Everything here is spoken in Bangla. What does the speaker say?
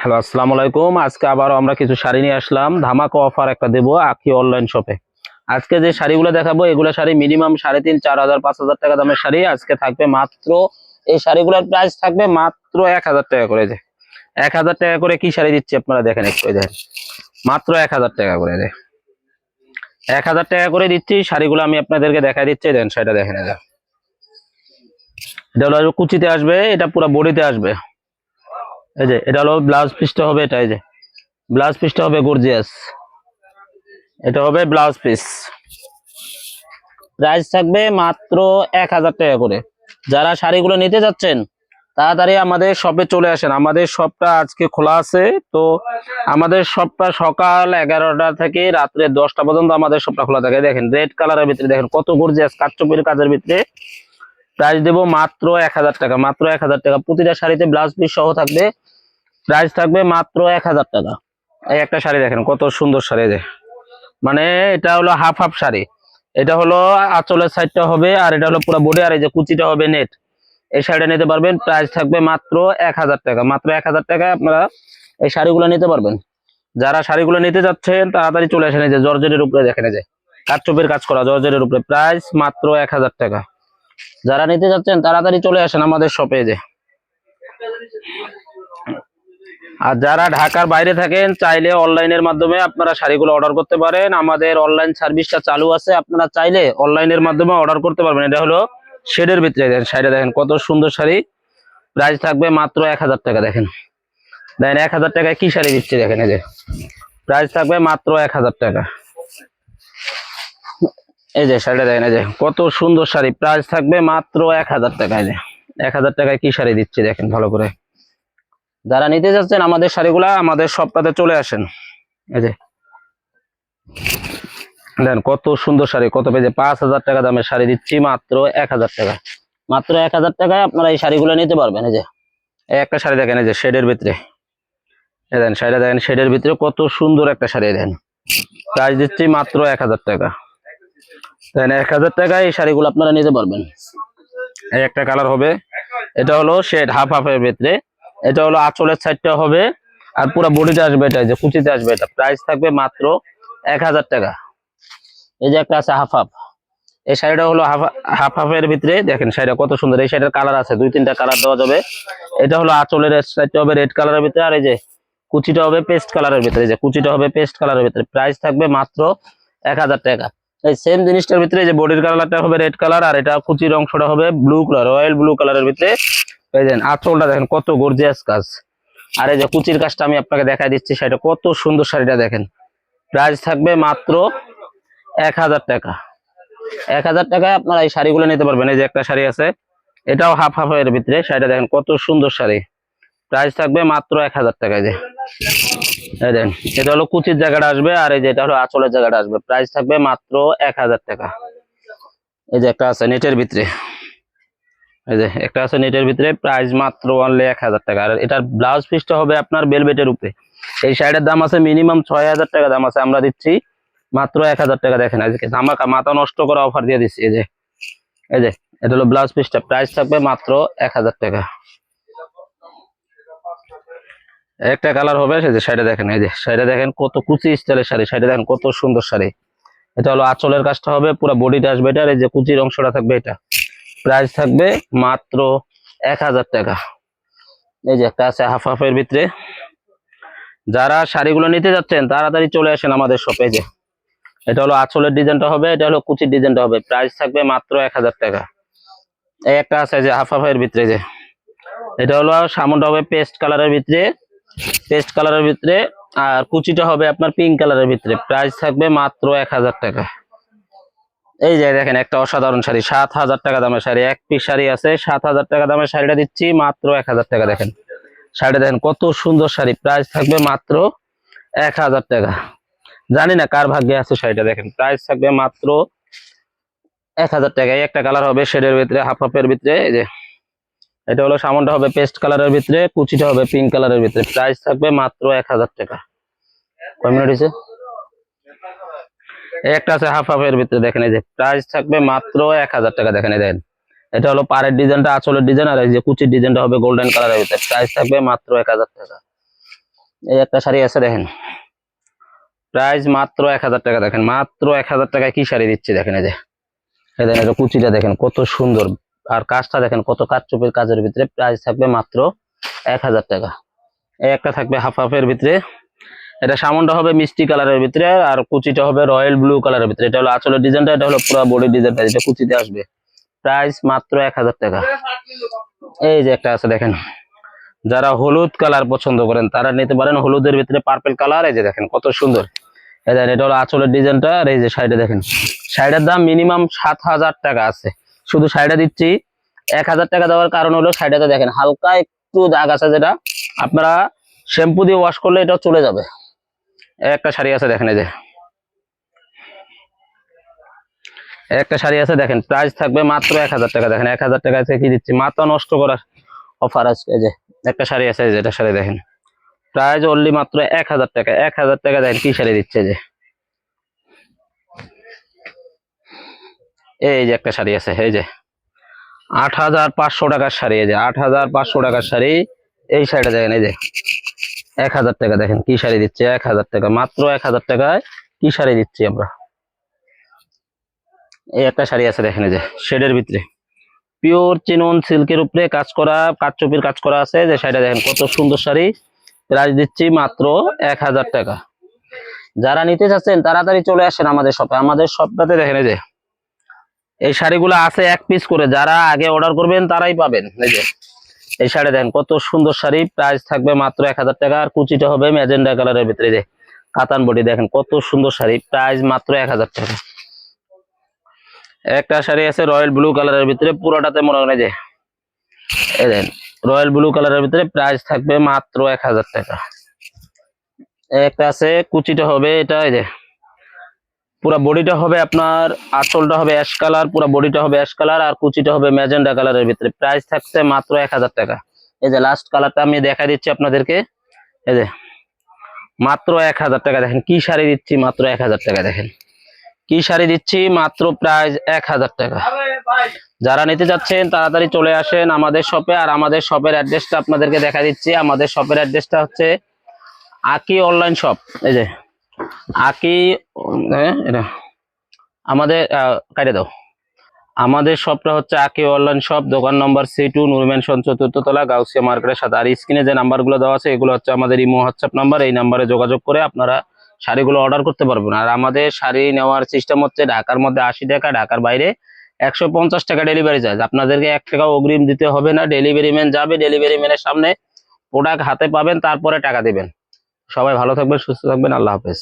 হ্যালো আসসালামু আলাইকুম। আজকে আবারও আমরা কিছু শাড়ি নিয়ে আসলাম। ধামাকা অফার একটা দেবো আখি অনলাইন শপে আজকে যে শাড়িগুলো দেখাবো, এগুলো শাড়ি মিনিমাম সাড়ে তিন, চার হাজার, পাঁচ হাজার টাকা দামের শাড়ি। আজকে থাকবে মাত্র, এই শাড়িগুলোর প্রাইস থাকবে মাত্র এক হাজার টাকা করে যে। এক হাজার টাকা করে কি শাড়ি দিচ্ছি আপনারা দেখেন একটু মাত্র এক হাজার টাকা করে যে। এক হাজার টাকা করে দিচ্ছি, শাড়িগুলো আমি আপনাদেরকে দেখা দিচ্ছি দেন সেটা দেখেন, এই যে। এটা হলো কুচিতে আসবে, এটা পুরো বডিতে আসবে। এই যে, এটা হলো ব্লাউজ পিসটা হবে এটা, এই যে। ব্লাউজ পিসটা হবে গর্জিয়াস এটা হবে ব্লাউজ পিস। প্রাইস থাকবে মাত্র এক হাজার টাকা করে। যারা শাড়িগুলো নিতে যাচ্ছেন, তাড়াতাড়ি আমাদের শপে চলে আসেন। আমাদের শপটা আজকে খোলা আছে, তো আমাদের শপটা সকাল এগারোটা থেকে রাত্রে দশটা পর্যন্ত আমাদের শপটা খোলা থাকে। দেখেন রেড কালারের ভিতরে দেখেন, কত গর্জিয়াস কাঠচুপির কাজের ভিতরে। প্রাইস দেবো মাত্র এক হাজার টাকা, মাত্র এক হাজার টাকা। প্রতিটা শাড়িতে ব্লাউজ পিস সহ থাকবে প্রাইস থাকবে মাত্র এক হাজার টাকা। এই একটা শাড়ি দেখেন, কত সুন্দর শাড়ি যে। মানে এটা হলো হাফ হাফ শাড়ি। এটা হলো আঁচলের সাইডটা হবে, আর এটা হলো পুরো বডি আর এই যে কুচিটা হবে নেট এই শাড়িটা নিতে পারবেন প্রাইস থাকবে মাত্র এক হাজার টাকা। মাত্র এক হাজার টাকায় আপনারা এই শাড়িগুলো নিতে পারবেন। যারা শাড়িগুলো নিতে যাচ্ছেন, তাড়াতাড়ি চলে আসেন এই যে জর্জেটের উপরে দেখেন যে। কাঠচুপের কাজ করা, জর্জেটের উপরে। প্রাইস মাত্র এক হাজার টাকা। যারা নিতে যাচ্ছেন, তাড়াতাড়ি চলে আসেন আমাদের শপে যে। আর যারা ঢাকার বাইরে থাকেন, চাইলে অনলাইনের মাধ্যমে আপনারা শাড়িগুলো অর্ডার করতে পারেন। আমাদের অনলাইন সার্ভিসটা চালু আছে, আপনারা চাইলে অনলাইনের মাধ্যমে অর্ডার করতে পারবেন। এটা হলো শেডের ভিতরে দেখেন, শাড়িটা দেখেন, কত সুন্দর শাড়ি। প্রাইস থাকবে মাত্র এক হাজার টাকা, দেখেন। দেখেন, এক হাজার টাকায় কি শাড়ি দিচ্ছে, দেখেন এই যে। প্রাইস থাকবে মাত্র এক হাজার টাকা। এই যে শাড়িটা দেখেন, এই যে কত সুন্দর শাড়ি। প্রাইস থাকবে মাত্র এক হাজার টাকায় যে। এক হাজার টাকায় কি শাড়ি দিচ্ছে দেখেন ভালো করে। যারা নিতে যাচ্ছেন আমাদের শাড়িগুলা, আমাদের সপ্তাহে চলে আসেন। এই যে। দেন কত সুন্দর শাড়ি, কত পেজে পাঁচ হাজার টাকা দামের শাড়ি দিচ্ছি মাত্র এক হাজার টাকা। মাত্র এক হাজার টাকায় আপনারা এই শাড়িগুলো নিতে পারবেন, এই যে। একটা শাড়ি দেখেন, এই যে শেডের ভিতরে। এই শাড়িটা দেখেন, শেডের ভিতরে কত সুন্দর একটা শাড়ি দেন প্রাইস দিচ্ছি মাত্র এক হাজার টাকা। এক হাজার টাকায় এই শাড়িগুলো আপনারা নিতে পারবেন। এই একটা কালার হবে। এটা হলো শেড হাফ হাফের ভিতরে। এটা হলো আঁচলের সাইডটা হবে। আর পুরো বডিতে আসবে এটা যে কুচিতে আসবে এটা। প্রাইস থাকবে মাত্র এক হাজার টাকা। এই যে একটা আছে হাফ হাফ এই শাড়িটা হলো হাফ হাফ হাফের ভিতরে। দেখেন শাড়িটা কত সুন্দর। এই শাড়িটার কালার আছে। দুই, তিনটা কালার দেওয়া যাবে। এটা হলো আঁচলের সাইডটা হবে রেড কালারের ভিতরে। আর এই যে কুচিটা হবে পেস্ট কালারের ভিতরে। যে কুচিটা হবে পেস্ট কালারের ভিতরে। প্রাইস থাকবে মাত্র এক হাজার টাকা। এই সেম জিনিসটার ভিতরে যে বডির কালারটা হবে রেড কালার আর এটা কুচির অংশটা হবে ব্লু কালার রয়্যাল ব্লু কালারের ভিতরে এই আঁচলটা দেখেন, কত গর্জিয়াস কাজ। আর এই যে কুচির কাজটা আমি আপনাকে দেখাই দিচ্ছি, সেটা কত সুন্দর শাড়িটা দেখেন। প্রাইস থাকবে মাত্র এক হাজার টাকা। এক হাজার টাকায় আপনারা এই শাড়িগুলো নিতে পারবেন। এই যে একটা শাড়ি আছে, এটাও হাফ হাফ এর ভিতরে, শাড়িটা দেখেন কত সুন্দর শাড়ি। প্রাইস থাকবে মাত্র এক হাজার টাকায় যে। এই দেখেন, এটা হলো কুচির জায়গাটা আসবে আর এই যে এটা হলো আঁচলের জায়গাটা আসবে। প্রাইস থাকবে মাত্র এক হাজার টাকা। এই যে একটা আছে নেটের ভিতরে। এই যে একটা আছে নেটের ভিতরে প্রাইস মাত্র অনলি এক হাজার টাকা। আর এটার ব্লাউজ পিসটা হবে আপনার বেলবেটের উপরে। এই শাড়ির দাম আছে মিনিমাম ছয় হাজার টাকা দাম আছে। আমরা দিচ্ছি মাত্র এক হাজার টাকা। দেখেন আজকে মাথা নষ্ট করা অফার দিয়ে দিচ্ছি। এই যে এই যে, এটা হলো ব্লাউজ পিসটা প্রাইস থাকবে মাত্র এক হাজার টাকা। একটা কালার হবে সেই যে শাড়িটা দেখেন, এই যে শাড়িটা দেখেন কত কুচি স্টাইলের শাড়ি, শাড়িটা দেখেন কত সুন্দর শাড়ি। এটা হলো আঁচলের কাজটা হবে, পুরো বডিটা আসবে এটা এই যে কুচির অংশটা থাকবে এটা। প্রাইস থাকবে মাত্র এক হাজার টাকা। এই যে একটা আছে হাফ হাফের ভিতরে। যারা শাড়িগুলো নিতে যাচ্ছেন, তাড়াতাড়ি চলে আসেন আমাদের শপে যে। এটা হলো আঁচলের ডিজাইনটা হবে, এটা হলো কুচির ডিজাইনটা হবে। প্রাইস থাকবে মাত্র এক হাজার টাকা। এই একটা আছে যে হাফ হাফের ভিতরে যে। এটা হলো সামনটা হবে পেস্ট কালারের ভিতরে। পেস্ট কালারের ভিতরে, আর কুচিটা হবে আপনার পিঙ্ক কালারের ভিতরে। প্রাইস থাকবে মাত্র এক হাজার টাকা। এই যে দেখেন, একটা অসাধারণ শাড়ি, সাত হাজার টাকা দামের শাড়ি। এক পিস শাড়ি আছে, সাত হাজার টাকা দামের শাড়িটা দিচ্ছি, মাত্র এক হাজার টাকা দেখেন। শাড়িটা দেখেন, কত সুন্দর শাড়ি। প্রাইস থাকবে মাত্র এক হাজার টাকা। জানি না কার ভাগ্যে আছে শাড়িটা, দেখেন। প্রাইস থাকবে মাত্র এক হাজার টাকা। একটা কালার হবে শেডের ভিতরে হাফ হাফের ভিতরে, এই যে। এটা হলো সামনটা হবে পেস্ট কালারের ভিতরে, কুচিটা হবে পিঙ্ক কালারের ভিতরে। প্রাইস থাকবে মাত্র এক হাজার টাকা। কয় মিনিট হয়েছে? একটা আছে হাফ হাফের ভিতরে, দেখেন এই যে। প্রাইস থাকবে মাত্র এক হাজার টাকা, দেখেন এই দেখেন। এটা হলো পাড়ের ডিজাইনটা, আঁচলের ডিজাইন, আর এই যে কুচির ডিজাইনটা হবে গোল্ডেন কালারের ভিতরে। প্রাইস থাকবে মাত্র এক হাজার টাকা। এই একটা শাড়ি আছে, দেখেন। প্রাইস মাত্র এক হাজার টাকা, দেখেন। মাত্র এক হাজার টাকায় কি শাড়ি দিচ্ছে, দেখেন এই যে। দেখেন এটা কুচিটা, দেখেন, কত সুন্দর। আর কাজটা দেখেন কত কাজ কাজের ভিতরে প্রাইস থাকবে মাত্র এক হাজার টাকা। একটা থাকবে হাফ হাফের ভিতরে। এটা সামনটা হবে মিষ্টি কালারের ভিতরে আর কুচিটা হবে রয়্যাল ব্লু কালারের ভিতরে। এটা হলো আঁচলের ডিজাইনটা, এটা হলো পুরো বডি ডিজাইনটা এটা কুচিতে আসবে। প্রাইস মাত্র এক হাজার টাকা। এই যে একটা আছে দেখেন। যারা হলুদ কালার পছন্দ করেন, তারা নিতে পারেন হলুদের ভিতরে পার্পেল কালার। এই যে দেখেন কত সুন্দর। এটা হলো আঁচলের ডিজাইনটা, আর এই যে সাইডে দেখেন। শাড়িটার দাম মিনিমাম সাত হাজার টাকা আছে। শুধু শাড়িটা দিচ্ছি। এক হাজার টাকা দেওয়ার কারণ হলো শাড়িটাতে দেখেন, হালকা একটু দাগ আছে যেটা। আপনারা শ্যাম্পু দিয়ে ওয়াশ করলে এটা চলে যাবে। একটা শাড়ি আছে দেখেন এই যে। একটা শাড়ি আছে দেখেন প্রাইস থাকবে মাত্র এক হাজার টাকা। দেখেন, এক হাজার টাকা কি দিচ্ছি? মাথা নষ্ট করার অফার আছে এই যে। একটা শাড়ি আছে এই যে, এটা শাড়ি দেখেন। প্রাইস অনলি মাত্র এক হাজার টাকা। এক হাজার টাকা দেখেন কি শাড়ি দিচ্ছে যে। এই যে একটা শাড়ি আছে, এই যে। আট হাজার পাঁচশো টাকার শাড়ি, এই যে আট হাজার পাঁচশো টাকার শাড়ি। এই শাড়িটা দেখেন, এই যে। এক হাজার টাকা, দেখেন কি শাড়ি দিচ্ছে, এক হাজার টাকা। মাত্র এক হাজার টাকায় কি শাড়ি দিচ্ছি আমরা? এই একটা শাড়ি আছে, দেখেন, এই যে, শেডের ভিতরে। পিওর চিনন সিল্কের উপরে কাজ করা কাঠচুপির কাজ করা আছে। যে শাড়িটা দেখেন, কত সুন্দর শাড়ি। প্রাইস দিচ্ছি মাত্র এক হাজার টাকা। যারা নিতে চাচ্ছেন, তাড়াতাড়ি চলে আসেন আমাদের শপে। আমাদের শপটাতে দেখেন, এই যে এই শাড়িগুলো আছে এক পিস করে, যারা আগে অর্ডার করবেন তারাই পাবেন। এই যে, এই শাড়ি দেখেন, কত সুন্দর শাড়ি প্রাইস থাকবে মাত্র এক হাজার টাকা, আর কুচিটা হবে ম্যাজেন্ডা কালারের ভিতরে যে, কাতান বডি দেখেন, কত সুন্দর শাড়ি প্রাইস মাত্র এক হাজার টাকা। একটা শাড়ি আছে রয়্যাল ব্লু কালারের ভিতরে, পুরোটাতে মনে হয় যে, এই দেখেন, রয়্যাল ব্লু কালারের ভিতরে প্রাইস থাকবে মাত্র এক হাজার টাকা। একটা আছে, কুচিটা হবে, এটা, এই যে পুরা বডিটা হবে আপনার আঁচলটা হবে অ্যাশ কালার পুরা বডিটা হবে অ্যাশ কালার আর কুচিটা হবে ম্যাজেন্ডা কালারের ভিতরে। প্রাইস থাকছে মাত্র এক হাজার টাকা। এই যে লাস্ট কালারটা আমি দেখা দিচ্ছি আপনাদেরকে। এই যে, মাত্র এক হাজার টাকা দেখেন, কি শাড়ি দিচ্ছি মাত্র এক হাজার টাকা দেখেন। কি শাড়ি দিচ্ছি মাত্র প্রাইস এক হাজার টাকা। যারা নিতে যাচ্ছেন, তাড়াতাড়ি চলে আসেন আমাদের শপে আর আমাদের শপের অ্যাড্রেসটা আপনাদেরকে দেখা দিচ্ছি। আমাদের শপের অ্যাড্রেসটা হচ্ছে আকি অনলাইন শপ এই যে আকি আমাদের কাটে দাও। আমাদের শপটা হচ্ছে আকি অনলাইন শপ দোকান নম্বর সি টু নুরমেনশন চতুর্থ তলা গাউসিয়া মার্কেটের সাথে। আর স্ক্রিনে যে নাম্বারগুলো দেওয়া আছে, এগুলো হচ্ছে আমাদের ইমো, হোয়াটসঅ্যাপ নাম্বার। এই নাম্বারে যোগাযোগ করে আপনারা শাড়িগুলো অর্ডার করতে পারবেন। আর আমাদের শাড়ি নেওয়ার সিস্টেম হচ্ছে ঢাকার মধ্যে আশি টাকা, ঢাকার বাইরে একশো পঞ্চাশ টাকা ডেলিভারি চার্জ আপনাদেরকে এক টাকা অগ্রিম দিতে হবে না। ডেলিভারি ম্যান যাবে ডেলিভারি ম্যানের সামনে প্রোডাক্ট হাতে পাবেন, তারপরে টাকা দিবেন। সবাই ভালো থাকবেন, সুস্থ থাকবেন। আল্লাহ হাফেজ।